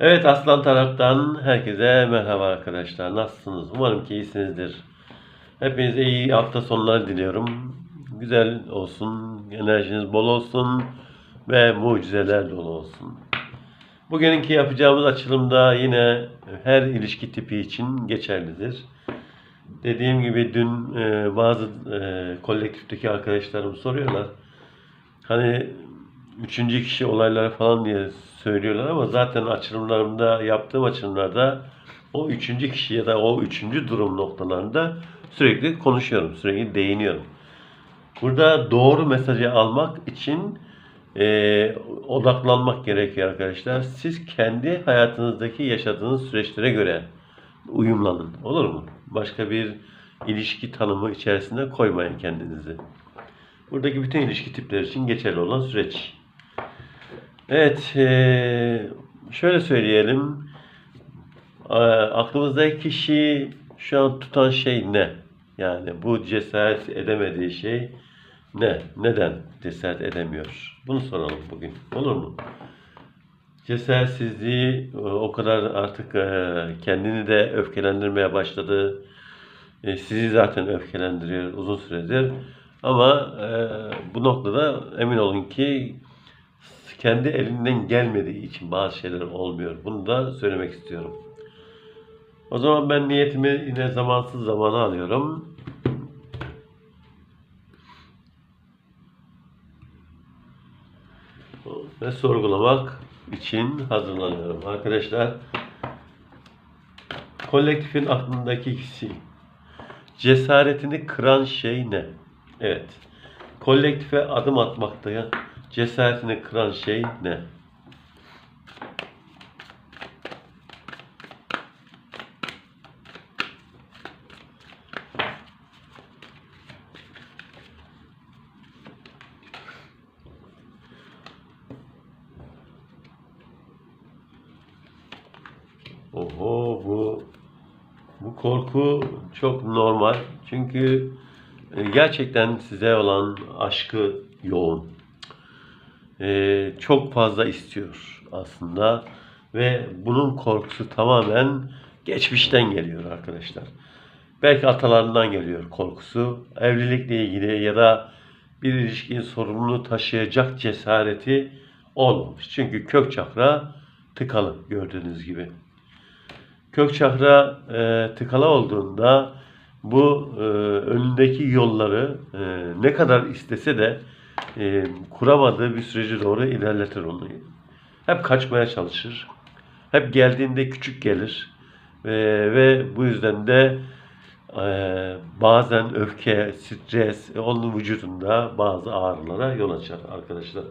Evet Aslan Taraf'tan herkese merhaba arkadaşlar. Nasılsınız? Umarım ki iyisinizdir. Hepinize iyi hafta sonları diliyorum. Güzel olsun, enerjiniz bol olsun ve mucizeler dolu olsun. Bugünkü yapacağımız açılımda yine her ilişki tipi için geçerlidir. Dediğim gibi dün e, bazı e, kolektifteki arkadaşlarım soruyorlar. Hani üçüncü kişi olayları falan diye söylüyorlar ama zaten açılımlarımda yaptığım açılımlarda o üçüncü kişi ya da o üçüncü durum noktalarında sürekli konuşuyorum, sürekli değiniyorum. Burada doğru mesajı almak için e, odaklanmak gerekiyor arkadaşlar. Siz kendi hayatınızdaki yaşadığınız süreçlere göre uyumlanın. Olur mu? Başka bir ilişki tanımı içerisinde koymayın kendinizi. Buradaki bütün ilişki tipleri için geçerli olan süreç. Evet, eee, şöyle söyleyelim. Eee, Aklımızdaki kişi şu an tutan şey ne? Yani bu cesaret edemediği şey ne? Neden cesaret edemiyor? Bunu soralım bugün. Olur mu? Cesaretsizliği e, o kadar artık e, kendini de öfkelendirmeye başladı. E, Sizi zaten öfkelendiriyor uzun süredir. Ama e, bu noktada emin olun ki kendi elinden gelmediği için bazı şeyler olmuyor. Bunu da söylemek istiyorum. O zaman ben niyetimi yine zamansız zamana alıyorum. Ve sorgulamak için hazırlanıyorum. Arkadaşlar kolektifin aklındaki kişi cesaretini kıran şey ne? Evet. Kolektife adım atmakta cesaretini kıran şey ne? Oho bu bu korku çok normal. Çünkü e, gerçekten size olan aşkı yoğun. E, çok fazla istiyor aslında ve bunun korkusu tamamen geçmişten geliyor arkadaşlar. Belki atalarından geliyor korkusu. Evlilikle ilgili ya da bir ilişkinin sorumluluğu taşıyacak cesareti olmamış. Çünkü kök çakra tıkalı gördüğünüz gibi. Kök çakra e, tıkalı olduğunda bu e, önündeki yolları e, ne kadar istese de e, kuramadığı bir süreci doğru ilerletir onu. Hep kaçmaya çalışır. Hep geldiğinde küçük gelir. E, ve bu yüzden de e, bazen öfke, stres, e, onun vücudunda bazı ağrılara yol açar arkadaşlar.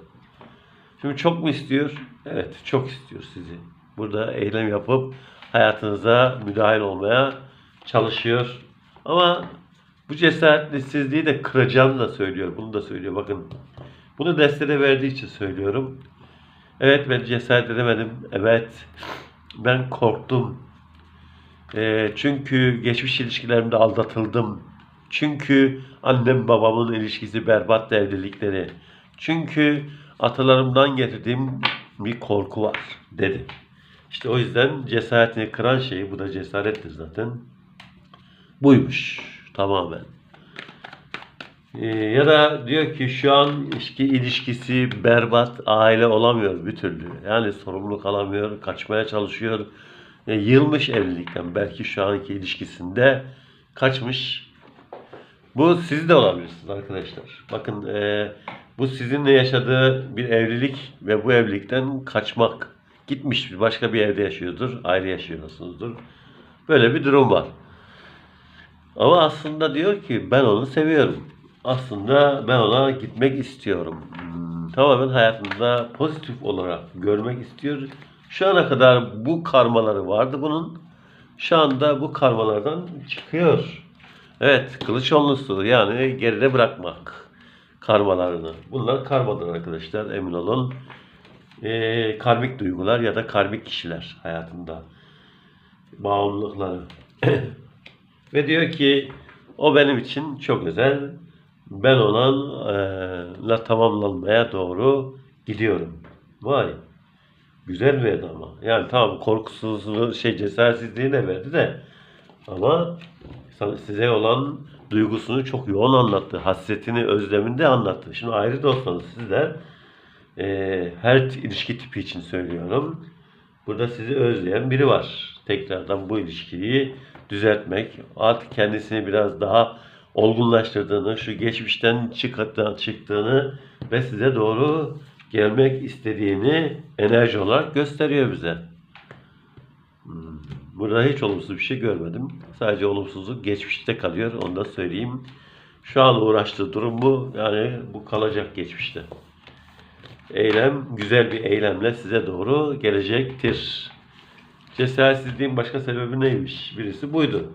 Şimdi çok mu istiyor? Evet, çok istiyor sizi. Burada eylem yapıp hayatınıza müdahil olmaya çalışıyor. Ama bu cesaretlisizliği de kıracağını da söylüyor. Bunu da söylüyor. Bakın. Bunu destede verdiği için söylüyorum. Evet ben cesaret edemedim. Evet. Ben korktum. Ee, çünkü geçmiş ilişkilerimde aldatıldım. Çünkü annem babamın ilişkisi berbat evlilikleri. Çünkü atalarımdan getirdiğim bir korku var dedi. İşte o yüzden cesaretini kıran şey, bu da cesarettir zaten. Buymuş tamamen. Ee, ya da diyor ki şu an ilişki, ilişkisi berbat, aile olamıyor bir türlü. Yani sorumluluk alamıyor, kaçmaya çalışıyor. E, yılmış evlilikten belki şu anki ilişkisinde kaçmış. Bu siz de olabilirsiniz arkadaşlar. Bakın e, bu sizinle yaşadığı bir evlilik ve bu evlilikten kaçmak. Gitmiş başka bir evde yaşıyordur, ayrı yaşıyorsunuzdur. Böyle bir durum var. Ama aslında diyor ki ben onu seviyorum. Aslında ben ona gitmek istiyorum. Hmm, tamamen hayatında pozitif olarak görmek istiyor. Şu ana kadar bu karmaları vardı bunun. Şu anda bu karmalardan çıkıyor. Evet, Kılıçoğlu'su yani geride bırakmak karmalarını. Bunlar karmadır arkadaşlar emin olun. Ee, karmik duygular ya da karmik kişiler hayatında. Bağımlılıkları. Ve diyor ki o benim için çok özel. Ben onunla tamamlanmaya doğru gidiyorum. Vay. Güzel verdi ama. Yani tamam korkusuzluğu, şey cesaretsizliği de verdi de ama size olan duygusunu çok yoğun anlattı. Hasretini, özlemini de anlattı. Şimdi ayrı olsanız sizler eee, her ilişki tipi için söylüyorum. Burada sizi özleyen biri var. Tekrardan bu ilişkiyi düzeltmek, artık kendisini biraz daha olgunlaştırdığını, şu geçmişten çıktığını, ve size doğru gelmek istediğini enerji olarak gösteriyor bize. Hmm, Burada hiç olumsuz bir şey görmedim. Sadece olumsuzluk geçmişte kalıyor. Onu da söyleyeyim. Şu an uğraştığı durum bu. Yani bu kalacak geçmişte. Eylem güzel bir eylemle size doğru gelecektir. Cesaretsizliğin başka sebebi neymiş? Birisi buydu.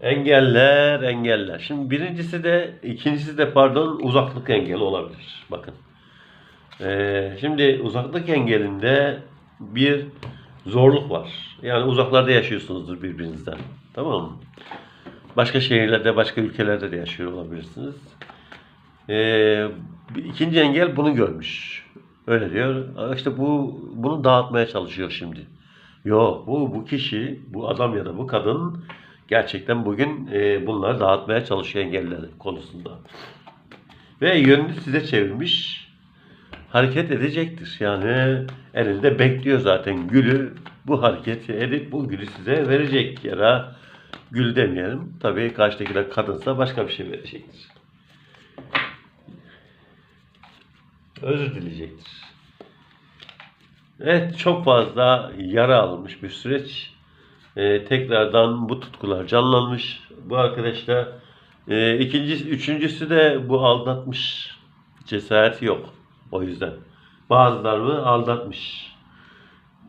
Engeller, engeller. Şimdi birincisi de, ikincisi de pardon uzaklık engeli olabilir. Bakın. Ee, şimdi uzaklık engelinde bir zorluk var. Yani uzaklarda yaşıyorsunuzdur birbirinizden. Tamam mı? Başka şehirlerde, başka ülkelerde de yaşıyor olabilirsiniz. Ee, ikinci engel bunu görmüş. Öyle diyor. İşte bu bunu dağıtmaya çalışıyor şimdi. Yok bu bu kişi, bu adam ya da bu kadın gerçekten bugün e, bunları dağıtmaya çalışıyor engeller konusunda. Ve yönünü size çevirmiş. Hareket edecektir. Yani elinde bekliyor zaten gülü. Bu hareketi edip bu gülü size verecek ya da gül demeyelim. Tabii karşıdakiler kadınsa başka bir şey verecektir. Özür dileyecektir. Evet çok fazla yara almış bir süreç. Ee, tekrardan bu tutkular canlanmış. Bu arkadaşlar e, ikinci, üçüncüsü de bu aldatmış. Cesareti yok. O yüzden. Bazılarını aldatmış.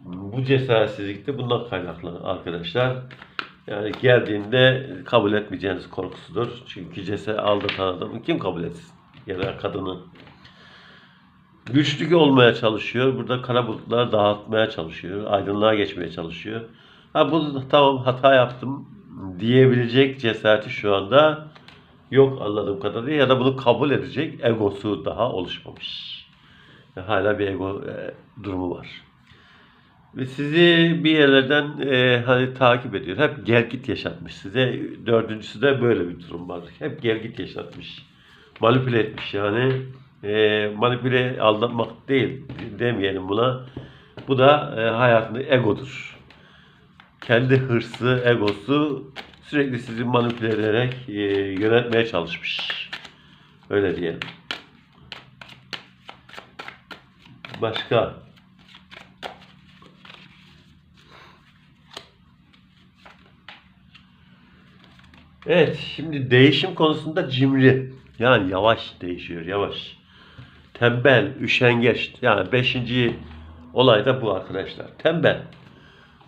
Bu cesaretsizlik de bundan kaynaklı arkadaşlar. Yani geldiğinde kabul etmeyeceğiniz korkusudur. Çünkü cesaret aldatan adamı kim kabul etsin? Ya da kadını. Güçlü olmaya çalışıyor. Burada kara bulutlar dağıtmaya çalışıyor. Aydınlığa geçmeye çalışıyor. Ha bu tamam hata yaptım diyebilecek cesareti şu anda yok anladığım kadarıyla ya da bunu kabul edecek egosu daha oluşmamış. Hala bir ego e, durumu var. Ve sizi bir yerlerden e, hani takip ediyor. Hep gel git yaşatmış size. Dördüncüsü de böyle bir durum var. Hep gel git yaşatmış. Manipüle etmiş yani. E, manipüle aldatmak değil demeyelim buna. Bu da e, hayatında egodur. Kendi hırsı, egosu sürekli sizi manipüle ederek e, yönetmeye çalışmış. Öyle diyelim. Başka? Evet, şimdi değişim konusunda cimri. Yani yavaş değişiyor, yavaş. Tembel, üşengeç. Yani beşinci olay da bu arkadaşlar. Tembel.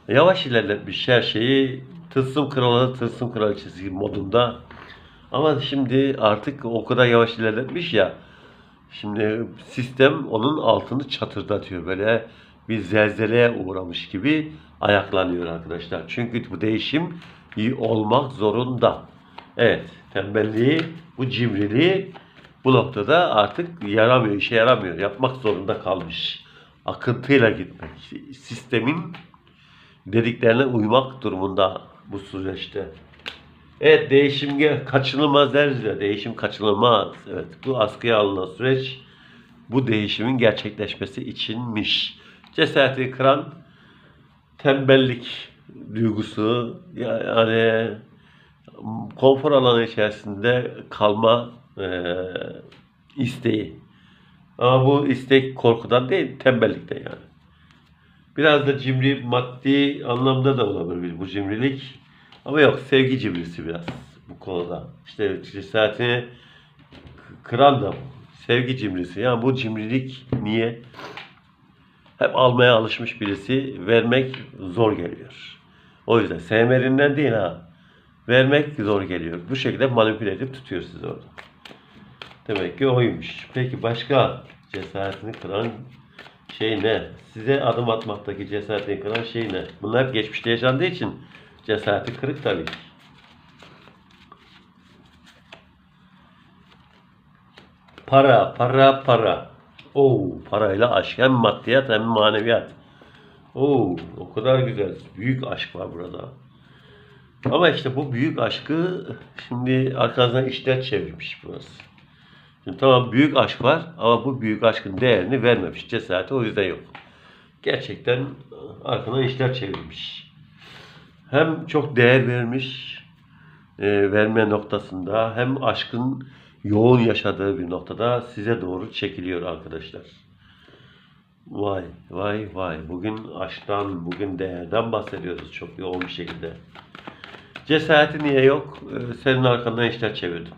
Yavaş ilerletmiş her şeyi. Tılsım kralı, tılsım kraliçesi modunda. Ama şimdi artık o kadar yavaş ilerletmiş ya. Şimdi sistem onun altını çatırdatıyor. Böyle bir zelzeleye uğramış gibi ayaklanıyor arkadaşlar. Çünkü bu değişim iyi olmak zorunda. Evet, tembelliği, bu cimriliği bu noktada artık yaramıyor, işe yaramıyor. Yapmak zorunda kalmış. Akıntıyla gitmek. Sistemin dediklerine uymak durumunda bu süreçte. Evet değişim kaçınılmaz deriz ya. Değişim kaçınılmaz. Evet bu askıya alınan süreç bu değişimin gerçekleşmesi içinmiş. Cesareti kıran tembellik duygusu yani konfor alanı içerisinde kalma eee, isteği. Ama bu istek korkudan değil tembellikten yani. Biraz da cimri maddi anlamda da olabilir bu cimrilik. Ama yok sevgi cimrisi biraz bu konuda. İşte cesaretini kıran da bu. Sevgi cimrisi. Yani bu cimrilik niye? Hep almaya alışmış birisi vermek zor geliyor. O yüzden sevmediğinden değil ha. Vermek zor geliyor. Bu şekilde manipüle edip tutuyor sizi orada. Demek ki oymuş. Peki başka cesaretini kıran şey ne? Size adım atmaktaki cesaretini kıran şey ne? Bunlar hep geçmişte yaşandığı için Cesareti kırık tabii. Para, para, para. Oo, parayla aşk. Hem maddiyat hem maneviyat. Oo, o kadar güzel. Büyük aşk var burada. Ama işte bu büyük aşkı şimdi arkanızdan işler çevirmiş burası. Şimdi tamam büyük aşk var ama bu büyük aşkın değerini vermemiş. Cesareti o yüzden yok. Gerçekten arkadan işler çevirmiş. Hem çok değer vermiş e, verme noktasında hem aşkın yoğun yaşadığı bir noktada size doğru çekiliyor arkadaşlar. Vay vay vay. Bugün aşktan, bugün değerden bahsediyoruz çok yoğun bir şekilde. Cesareti niye yok? Ee, senin arkandan işler çevirdim.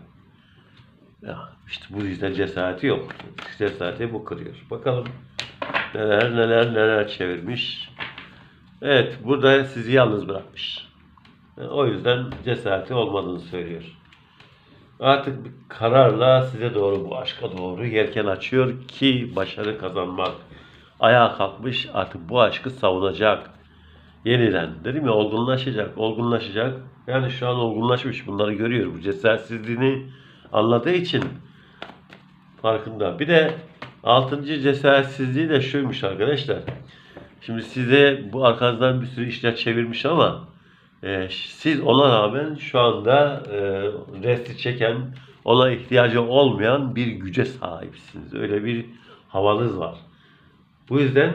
Ya işte bu yüzden cesareti yok. Cesareti bu kırıyor. Bakalım neler neler neler çevirmiş. Evet burada sizi yalnız bırakmış. E, O yüzden cesareti olmadığını söylüyor. Artık bir kararla size doğru bu aşka doğru yelken açıyor ki başarı kazanmak. Ayağa kalkmış artık bu aşkı savunacak. Yeniden dedim ya olgunlaşacak, olgunlaşacak. Yani şu an olgunlaşmış bunları görüyor. Bu cesaretsizliğini anladığı için farkında. Bir de altıncı cesaretsizliği de şuymuş arkadaşlar. Şimdi size bu arkanızdan bir sürü işler çevirmiş ama e, siz ona rağmen şu anda e, resti çeken, ona ihtiyacı olmayan bir güce sahipsiniz. Öyle bir havanız var. Bu yüzden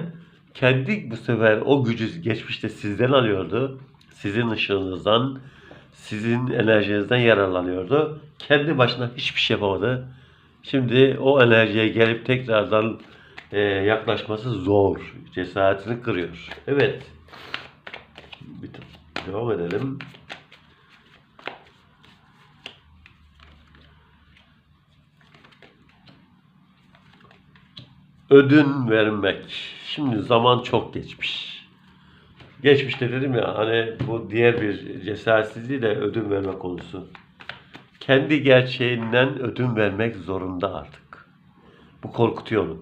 kendi bu sefer o gücü geçmişte sizden alıyordu. Sizin ışığınızdan, sizin enerjinizden yararlanıyordu. Kendi başına hiçbir şey yapamadı. Şimdi o enerjiye gelip tekrardan e, yaklaşması zor. Cesaretini kırıyor. Evet. Devam edelim. Ödün vermek. Şimdi zaman çok geçmiş. Geçmişte dedim ya hani bu diğer bir cesaretsizliği de ödün verme konusu. Kendi gerçeğinden ödün vermek zorunda artık. Bu korkutuyor onu.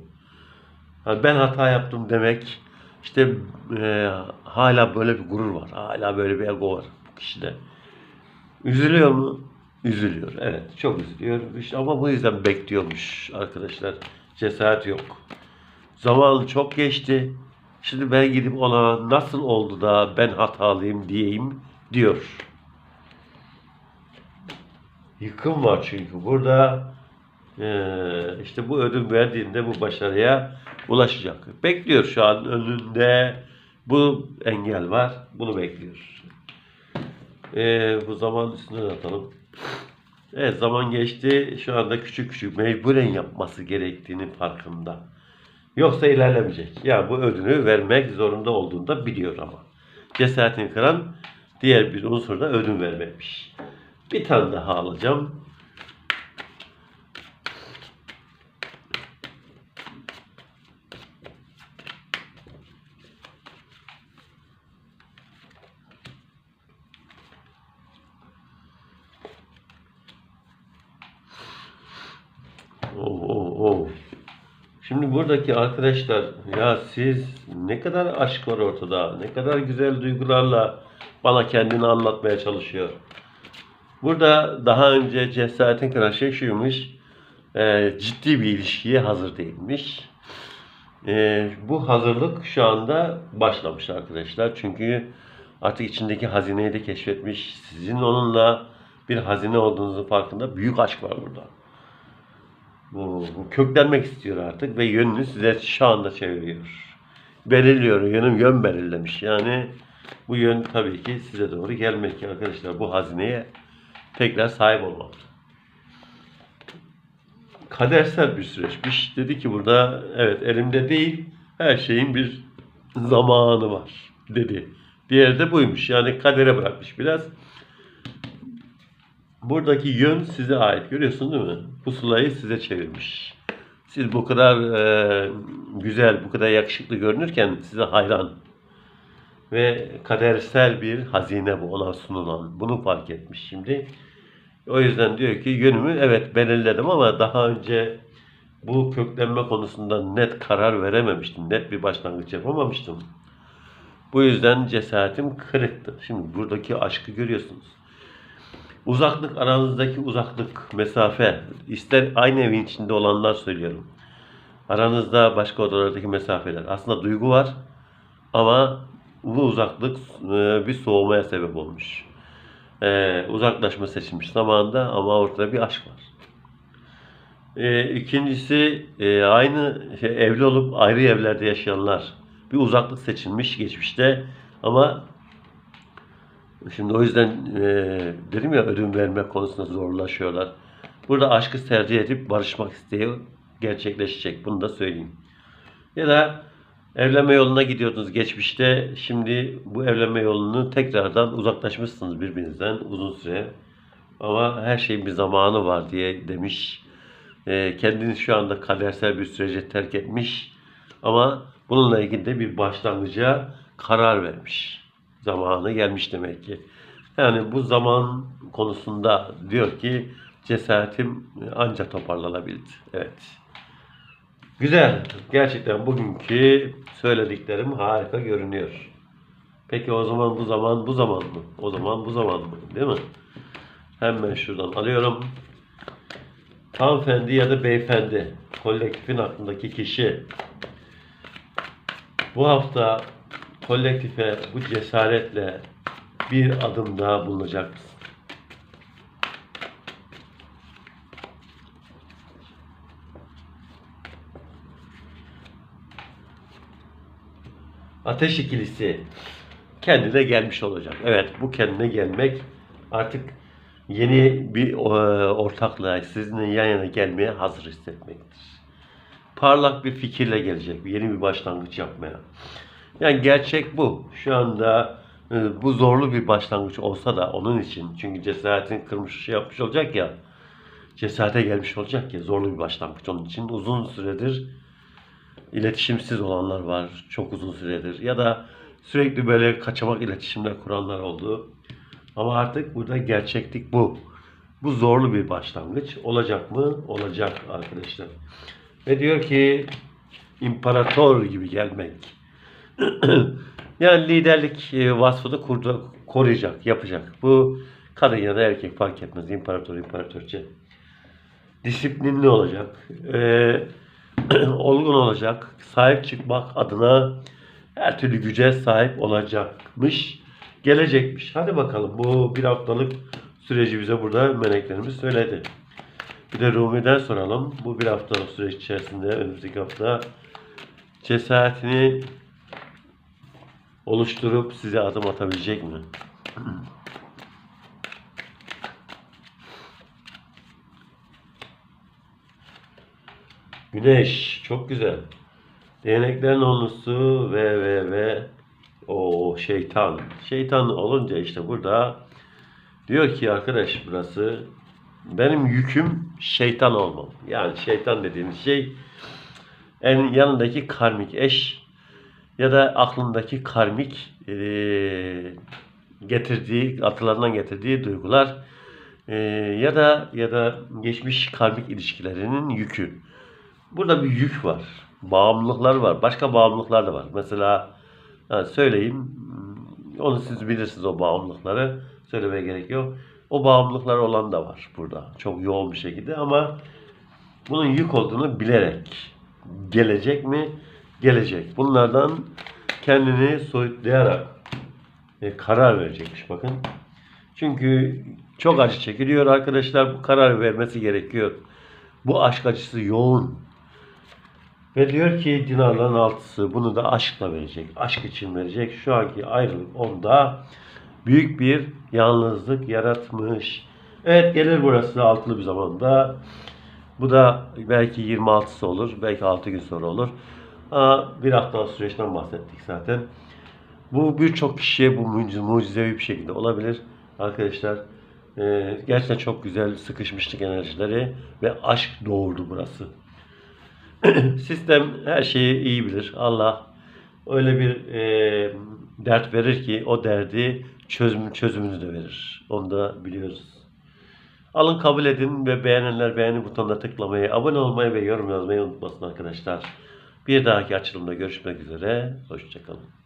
Ha, ben hata yaptım demek işte e, hala böyle bir gurur var. Hala böyle bir ego var bu kişide. Üzülüyor mu? Üzülüyor. Evet çok üzülüyor. İşte ama bu yüzden bekliyormuş arkadaşlar. Cesaret yok. Zaman çok geçti. Şimdi ben gidip ona nasıl oldu da ben hatalıyım diyeyim diyor. Yıkım var çünkü. Burada eee, işte bu ödün verdiğinde bu başarıya ulaşacak. Bekliyor şu an önünde bu engel var. Bunu bekliyor. Eee, bu zaman üstüne atalım. Evet zaman geçti. Şu anda küçük küçük mecburen yapması gerektiğinin farkında. Yoksa ilerlemeyecek. Ya bu ödünü vermek zorunda olduğunu da biliyor ama. Cesaretini kıran diğer bir unsur da ödün vermekmiş. Bir tane daha alacağım. Oo, oo, oo. Buradaki arkadaşlar ya siz ne kadar aşk var ortada, ne kadar güzel duygularla bana kendini anlatmaya çalışıyor. Burada daha önce cesaretin kıran şey şuymuş, e, ciddi bir ilişkiye hazır değilmiş. E, bu hazırlık şu anda başlamış arkadaşlar. Çünkü artık içindeki hazineyi de keşfetmiş. Sizin onunla bir hazine olduğunuzun farkında büyük aşk var burada. Bu, bu köklenmek istiyor artık ve yönünü size şu anda çeviriyor. Belirliyor, yönüm yön belirlemiş. Yani bu yön tabii ki size doğru gelmek arkadaşlar. Bu hazineye tekrar sahip olmak. Kadersel bir süreçmiş. Dedi ki burada evet elimde değil her şeyin bir zamanı var dedi. Diğeri de buymuş. Yani kadere bırakmış biraz. Buradaki yön size ait. Görüyorsun değil mi? Pusulayı size çevirmiş. Siz bu kadar e, güzel, bu kadar yakışıklı görünürken size hayran. Ve kadersel bir hazine bu ona sunulan. Bunu fark etmiş şimdi. O yüzden diyor ki yönümü evet belirledim ama daha önce bu köklenme konusunda net karar verememiştim. Net bir başlangıç yapamamıştım. Bu yüzden cesaretim kırıktı. Şimdi buradaki aşkı görüyorsunuz. Uzaklık aranızdaki uzaklık, mesafe, ister aynı evin içinde olanlar söylüyorum. Aranızda başka odalardaki mesafeler. Aslında duygu var ama bu uzaklık e, bir soğumaya sebep olmuş. E, uzaklaşma seçilmiş zamanında ama ortada bir aşk var. E, ikincisi e, aynı şey, evli olup ayrı evlerde yaşayanlar. Bir uzaklık seçilmiş geçmişte ama şimdi o yüzden e, dedim ya ödün verme konusunda zorlaşıyorlar. Burada aşkı tercih edip barışmak isteği gerçekleşecek. Bunu da söyleyeyim. Ya da evlenme yoluna gidiyordunuz geçmişte. Şimdi bu evlenme yolunu tekrardan uzaklaşmışsınız birbirinizden uzun süre. Ama her şeyin bir zamanı var diye demiş. E, kendini şu anda kadersel bir sürece terk etmiş. Ama bununla ilgili de bir başlangıca karar vermiş. Zamanı gelmiş demek ki. Yani bu zaman konusunda diyor ki cesaretim ancak toparlanabildi. Evet. Güzel. Gerçekten bugünkü söylediklerim harika görünüyor. Peki o zaman bu zaman bu zaman mı? O zaman bu zaman mı? Değil mi? Hemen şuradan alıyorum. Hanımefendi ya da beyefendi kolektifin aklındaki kişi bu hafta kolektife bu cesaretle bir adım daha bulunacak mısın? Ateş ikilisi kendine gelmiş olacak. Evet bu kendine gelmek artık yeni bir e, ortaklığa sizinle yan yana gelmeye hazır hissetmektir. Parlak bir fikirle gelecek. Yeni bir başlangıç yapmaya. Yani gerçek bu. Şu anda e, bu zorlu bir başlangıç olsa da onun için çünkü cesaretin kırmış şey yapmış olacak ya cesarete gelmiş olacak ya zorlu bir başlangıç onun için uzun süredir iletişimsiz olanlar var çok uzun süredir ya da sürekli böyle kaçamak iletişimler kuranlar oldu. Ama artık burada gerçeklik bu. Bu zorlu bir başlangıç. Olacak mı? Olacak arkadaşlar. Ve diyor ki imparator gibi gelmek. yani liderlik e, vasfını kurdu, koruyacak, yapacak. Bu kadın ya da erkek fark etmez. İmparator, imparatorçe. Disiplinli olacak. Eee olgun olacak, sahip çıkmak adına her türlü güce sahip olacakmış, gelecekmiş. Hadi bakalım bu bir haftalık süreci bize burada meleklerimiz söyledi. Bir de Rumi'den soralım. Bu bir haftalık süreç içerisinde önümüzdeki hafta cesaretini oluşturup size adım atabilecek mi? Güneş çok güzel. Değneklerin onlusu ve ve ve o şeytan. Şeytan olunca işte burada diyor ki arkadaş burası benim yüküm şeytan olmam. Yani şeytan dediğimiz şey en yanındaki karmik eş ya da aklındaki karmik e, getirdiği atılarından getirdiği duygular e, ya da ya da geçmiş karmik ilişkilerinin yükü. Burada bir yük var. Bağımlılıklar var. Başka bağımlılıklar da var. Mesela yani söyleyeyim. Onu siz bilirsiniz o bağımlılıkları. Söylemeye gerek yok. O bağımlılıklar olan da var burada. Çok yoğun bir şekilde ama bunun yük olduğunu bilerek gelecek mi? Gelecek. Bunlardan kendini soyutlayarak e, karar verecekmiş bakın. Çünkü çok acı çekiliyor arkadaşlar. Bu karar vermesi gerekiyor. Bu aşk acısı yoğun. Ve diyor ki dinarların altısı bunu da aşkla verecek. Aşk için verecek. Şu anki ayrılık onda büyük bir yalnızlık yaratmış. Evet gelir burası altılı bir zamanda. Bu da belki 26'sı olur. Belki 6 gün sonra olur. Bir haftalık süreçten bahsettik zaten. Bu birçok kişiye bu mucizevi bir şekilde olabilir. Arkadaşlar e, gerçekten çok güzel sıkışmışlık enerjileri ve aşk doğurdu burası. Sistem her şeyi iyi bilir. Allah öyle bir e, dert verir ki o derdi çözüm, çözümünü de verir. Onu da biliyoruz. Alın kabul edin ve beğenenler beğeni butonuna tıklamayı, abone olmayı ve yorum yazmayı unutmasın arkadaşlar. Bir dahaki açılımda görüşmek üzere. Hoşçakalın.